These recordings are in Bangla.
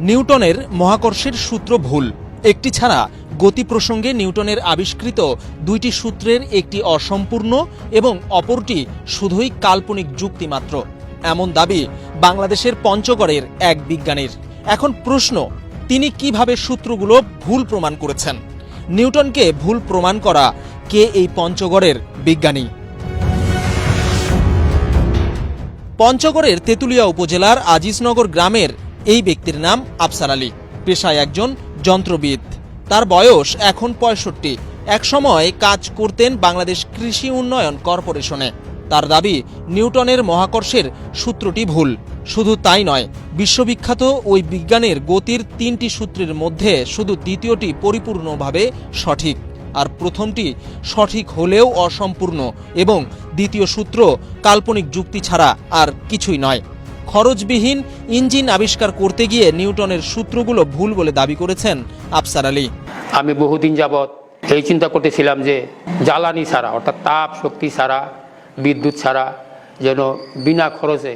নিউটনের মহাকর্ষের সূত্র ভুল। একটি ছাড়া গতি প্রসঙ্গে নিউটনের আবিষ্কৃত দুইটি সূত্রের একটি অসম্পূর্ণ এবং অপরটি শুধুই কাল্পনিক যুক্তি মাত্র। এমন দাবি বাংলাদেশের পঞ্চগড়ের এক বিজ্ঞানীর। এখন প্রশ্ন, তিনি কীভাবে সূত্রগুলো ভুল প্রমাণ করেছেন? নিউটনকে ভুল প্রমাণ করা কে এই পঞ্চগড়ের বিজ্ঞানী? পঞ্চগড়ের তেঁতুলিয়া উপজেলার আজিজনগর গ্রামের এই ব্যক্তির নাম আফসার আলী। পেশায় একজন যন্ত্রবিদ। তার বয়স এখন পঁয়ষট্টি। একসময় কাজ করতেন বাংলাদেশ কৃষি উন্নয়ন কর্পোরেশনে। তার দাবি, নিউটনের মহাকর্ষের সূত্রটি ভুল। শুধু তাই নয়, বিশ্ববিখ্যাত ওই বিজ্ঞানের গতির তিনটি সূত্রের মধ্যে শুধু দ্বিতীয়টি পরিপূর্ণভাবে সঠিক। আর প্রথমটি সঠিক হলেও অসম্পূর্ণ এবং দ্বিতীয় সূত্র কাল্পনিক যুক্তি ছাড়া আর কিছুই নয়। খরচবিহীন ইঞ্জিন আবিষ্কার করতে গিয়ে নিউটনের সূত্রগুলো ভুল বলে দাবি করেছেন আফসার আলী। আমি বহুদিন যাবৎ এই চিন্তা করতেছিলাম যে জ্বালানি ছাড়া অর্থাৎ তাপ শক্তি ছাড়া বিদ্যুৎ ছাড়া যেন বিনা খরচে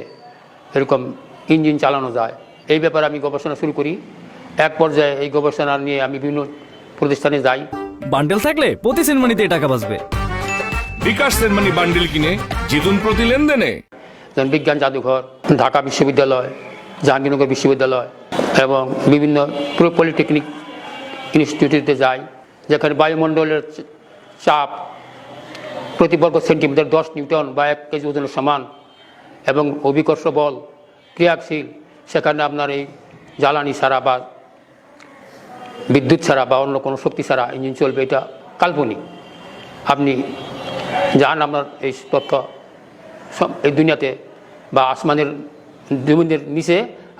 এরকম ইঞ্জিন চালানো যায়। এই ব্যাপারে আমি গবেষণা শুরু করি। এক পর্যায়ে এই গবেষণা নিয়ে আমি বিভিন্ন প্রতিষ্ঠানে যাই। বান্ডেল থাকলে প্রতি সিনেমানিতে টাকা বাঁচবে। বিকাশ সেনমানি বান্ডিল কিনে জিতুন প্রতি লেনদেনে। যেমন বিজ্ঞান জাদুঘর, ঢাকা বিশ্ববিদ্যালয়, জাহাঙ্গীরনগর বিশ্ববিদ্যালয় এবং বিভিন্ন পলিটেকনিক ইনস্টিটিউটে যাই, যেখানে বায়ুমণ্ডলের চাপ প্রতি বর্গ সেন্টিমিটার দশ নিউটন বা এক কেজি ওজনের সমান এবং অভিকর্ষ বল ক্রিয়াশীল, সেখানে আপনার এই জ্বালানি ছাড়া বা বিদ্যুৎ ছাড়া বা অন্য কোনো শক্তি ছাড়া ইঞ্জিন চলবে, এটা কাল্পনিক। আপনি যান আপনার এই তথ্য এই দুনিয়াতে বা আসমানের জমিনের নিচে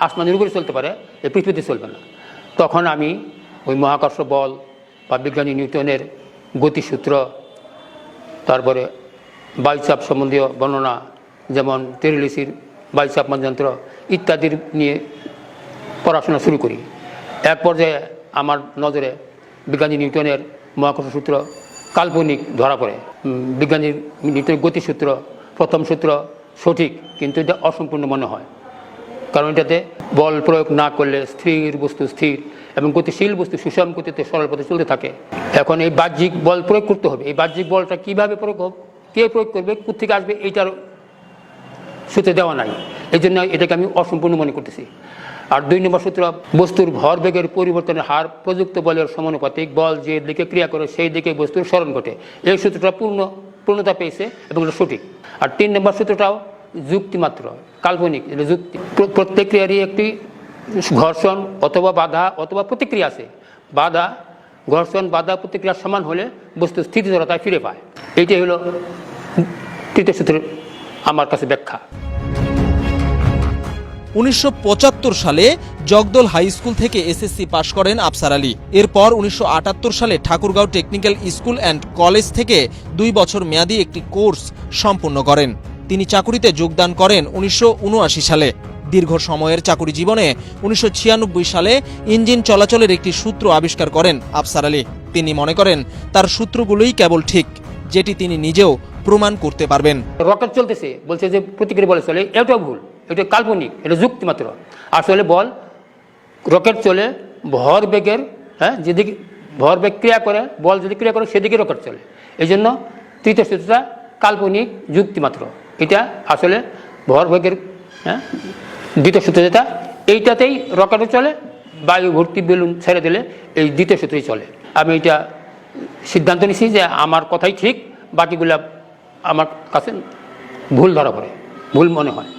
আসমানের উপরে চলতে পারে, এই পৃথিবীতে চলবে না। তখন আমি ওই মহাকর্ষ বল বা বিজ্ঞানী নিউটনের গতিসূত্র, তারপরে বায়ুচাপ সম্বন্ধীয় বর্ণনা, যেমন তেরলিসির বায়ুচাপ যন্ত্র ইত্যাদির নিয়ে পড়াশোনা শুরু করি। এক পর্যায়ে আমার নজরে বিজ্ঞানী নিউটনের মহাকর্ষ সূত্র কাল্পনিক ধরা পড়ে। বিজ্ঞানী নিউটনের গতিসূত্র প্রথম সূত্র সঠিক, কিন্তু এটা অসম্পূর্ণ মনে হয়। কারণ এটাতে বল প্রয়োগ না করলে স্থির বস্তু স্থির এবং গতিশীল বস্তু সুষম গতিতে সরল পথে চলতে থাকে। এখন এই বাহ্যিক বল প্রয়োগ করতে হবে। এই বাহ্যিক বলটা কীভাবে প্রয়োগ হবে, কে প্রয়োগ করবে কোথেকে আসবে, এইটার সূত্রে দেওয়া নাই। এই জন্য এটাকে আমি অসম্পূর্ণ মনে করতেছি। আর দুই নম্বর সূত্র, বস্তুর ভরবেগের পরিবর্তনের হার প্রযুক্ত বলের সমানুপাতিক, বল যে দিকে ক্রিয়া করে সেই দিকে বস্তুর স্মরণ ঘটে। এই সূত্রটা পূর্ণ। পূর্ণতা পেয়েছে এবং এটা সঠিক। আর তিন নম্বর সূত্রটাও যুক্তিমাত্র কাল্পনিক, এটা যুক্তি। প্র- প্রত্যেক ক্রিয়ারই একটি ঘর্ষণ অথবা বাধা অথবা প্রতিক্রিয়া আছে। বাধা, ঘর্ষণ, বাধা প্রতিক্রিয়ার সমান হলে বস্তু স্থিতিশীলতায় ফিরে পায়। এইটাই হলো তৃতীয় সূত্রের আমার কাছে ব্যাখ্যা। উনিশশো পঁচাত্তর সালে জগদল হাই স্কুল থেকে এসএসসি পাশ করেন আফসার আলী। এরপর উনিশশো আটাত্তর সালে Thakurgaon technical school and college থেকে দুই বছর মেয়াদী একটি কোর্স সম্পূর্ণ করেন। তিনি চাকুরিতে যোগদান করেন উনিশশো উনআশি সালে। দীর্ঘ সময়ের চাকুরি জীবনে উনিশশো ছিয়ানব্বই সালে ইঞ্জিন চলাচলের একটি সূত্র আবিষ্কার করেন আফসার আলী। তিনি মনে করেন, তার সূত্রগুলোই কেবল ঠিক, যেটি তিনি নিজেও প্রমাণ করতে পারবেন। রকেট চলতেছে, বলছে যে প্রতিক্রিয়া বলে চলে এটাও ভুল। এটা কাল্পনিক, এটা যুক্তি মাত্র। আসলে বল রকেট চলে, ভর বেগের হ্যাঁ যেদিকে ভর বেগ ক্রিয়া করে, বল যদি ক্রিয়া করে, সেদিকে রকেট চলে। এই জন্য তৃতীয় সূত্রটা কাল্পনিক, যুক্তি মাত্র। এটা আসলে ভর বেগের হ্যাঁ দ্বিতীয় সূত্র যেটা, এইটাতেই রকেটও চলে, বায়ু ভর্তি বেলুন ছেড়ে দিলে এই দ্বিতীয় সূত্রেই চলে। আমি এটা সিদ্ধান্ত নিছি যে আমার কথাই ঠিক, বাকিগুলা আমার কাছে ভুল ধরা পড়ে, ভুল মনে হয়।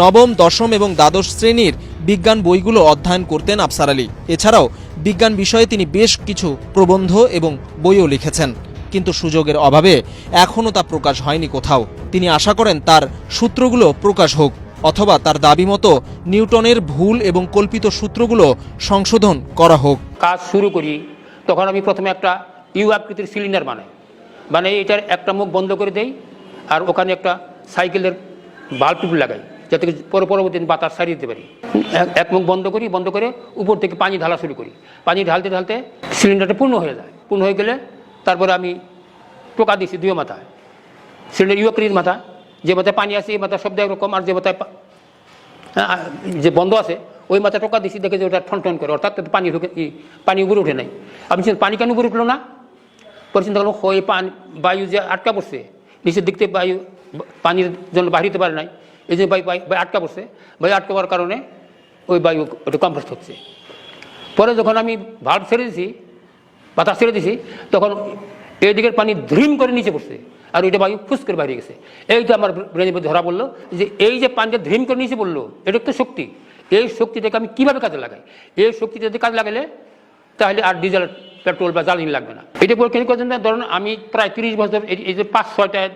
নবম, দশম এবং দ্বাদশ শ্রেণির বিজ্ঞান বইগুলো অধ্যয়ন করতেন আফসার আলী। এছাড়াও বিজ্ঞান বিষয়ে তিনি বেশ কিছু প্রবন্ধ এবং বইও লিখেছেন। কিন্তু সুযোগের অভাবে এখনও তা প্রকাশ হয়নি কোথাও। তিনি আশা করেন তার সূত্রগুলো প্রকাশ হোক, অথবা তার দাবি মতো নিউটনের ভুল এবং কল্পিত সূত্রগুলো সংশোধন করা হোক। কাজ শুরু করি, তখন আমি প্রথমে একটা ইউ আকৃতির সিলিন্ডার বানাই। মানে এটার একটা মুখ বন্ধ করে দেই, আর ওখানে একটা সাইকেলের বাল্ব লাগাই। যাতে পরে পরবর্তী দিন বাতাস সারিয়ে দিতে পারি। এক- মুখ বন্ধ করি বন্ধ করে উপর থেকে পানি ঢালা শুরু করি। পানি ঢালতে ঢালতে সিলিন্ডারটা পূর্ণ হয়ে যায়। পূর্ণ হয়ে গেলে তারপরে আমি টোকা দিছি দুই মাথায়। সিলিন্ডার ইউ আকৃতির মাথা যে মাথায় পানি আছে এই মাথা শব্দ একরকম আর যে মাথায় যে বন্ধ আছে ওই মাথা টোকা দিছি দেখে যে ওটা ঠন ঠন করে অর্থাৎ পানি ঢুকে পানি উপরে উঠে নাই। আমি পানি কেন উপরে উঠল না? পরে চিন্তা করলাম ওই পানি বায়ু যে আটকা পড়ছে নিচের দিক থেকে বায়ু পানির জন্য বাহির হতে পারে নাই। এই যে বায়ু বায়ু আটকা পড়ছে বায়ু আটকা পড়ার কারণে ওই বায়ু একটু কম্পোস্ট হচ্ছে। পরে যখন আমি ভাল্ব ছেড়ে দিছি বাতাস ছেড়ে দিছি, তখন এই দিকের পানি ধ্রিম করে নিচে পড়ছে আর ওইটা বায়ু ফুস করে বাইরে গেছে। এইটা আমার ব্রেনের মধ্যে ধরা পড়ল যে এই যে পানিটা ধ্রিম করে নিচে পড়ল, এটা তো শক্তি। এই শক্তিটাকে আমি কীভাবে কাজে লাগাই? এই শক্তিটা যদি কাজে লাগালে তাহলে আর ডিজেল পেট্রোল বা জ্বালানি লাগবে না। এটা পরীক্ষা করছেন ধরুন আমি প্রায় তিরিশ বছর, এই- যে পাঁচ ছয়টা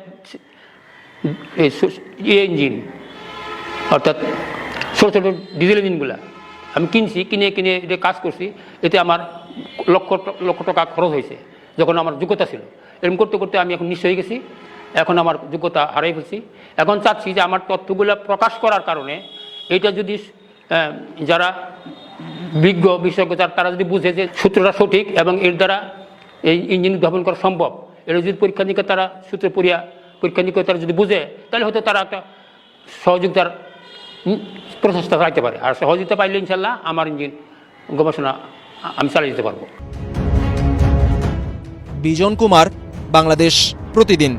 ইঞ্জিন অর্থাৎ ছোটো ছোটো ডিজেল ইঞ্জিনগুলা আমি কিনছি, কিনে কিনে এটা কাজ করছি, এতে আমার লক্ষ লক্ষ টাকা খরচ হয়েছে, যখন আমার যোগ্যতা ছিল। এরকম করতে করতে আমি এখন নিশ্চয় হয়ে গেছি, এখন আমার যোগ্যতা হারাই ফেলছি। এখন চাচ্ছি যে আমার তথ্যগুলো প্রকাশ করার কারণে এটা যদি যারা বিজ্ঞ, বিশেষজ্ঞ তারা যদি বুঝে যে সূত্রটা সঠিক এবং এর দ্বারা এই ইঞ্জিন উদ্ভাবন করা সম্ভব এটা যদি পরীক্ষা নিরীক্ষা তারা সূত্র পড়িয়া, পরীক্ষা নিরীক্ষা তারা যদি বুঝে, তাহলে হয়তো তারা একটা সহযোগিতার প্রচেষ্টা চালাইতে পারে। আর সহযোগিতা পাইলে ইনশাল্লাহ আমার ইঞ্জিন গবেষণা, আমি চালিয়ে যেতে পারব। বিজন কুমার, বাংলাদেশ প্রতিদিন।